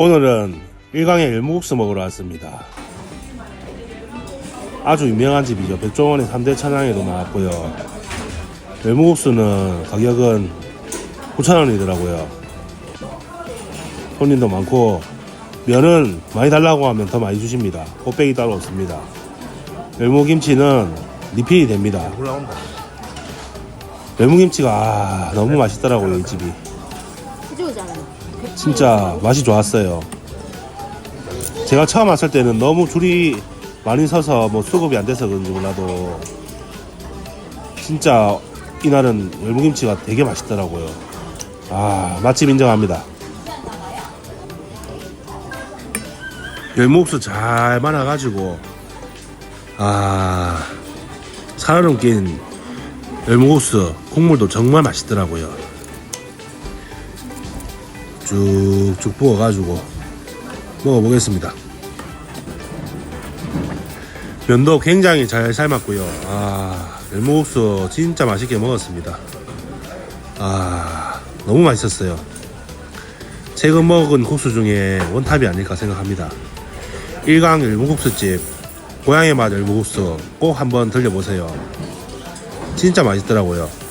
오늘은 일강의 열무국수 먹으러 왔습니다. 아주 유명한 집이죠. 백종원의 3대 천왕에도 나왔고요. 열무국수는 가격은 9,000원이더라고요. 손님도 많고 면은 많이 달라고 하면 더 많이 주십니다. 꽃배기 따로 없습니다. 열무김치는 리필이 됩니다. 열무김치가 아, 너무 맛있더라고요 이 집이. 진짜 맛이 좋았어요. 제가 처음 왔을 때는 너무 줄이 많이 서서 뭐 수급이 안 돼서 그런지 몰라도 진짜 이날은 열무김치가 되게 맛있더라고요. 아 맛집 인정합니다. 열무국수 잘 말아가지고 아 살얼음 낀 열무국수 국물도 정말 맛있더라고요. 쭉쭉 부어가지고 먹어보겠습니다. 면도 굉장히 잘 삶았고요. 아, 열무국수 진짜 맛있게 먹었습니다. 아, 너무 맛있었어요. 최근 먹은 국수 중에 원탑이 아닐까 생각합니다. 일강 열무국수집, 고향의 맛 열무국수 꼭 한번 들려보세요. 진짜 맛있더라고요.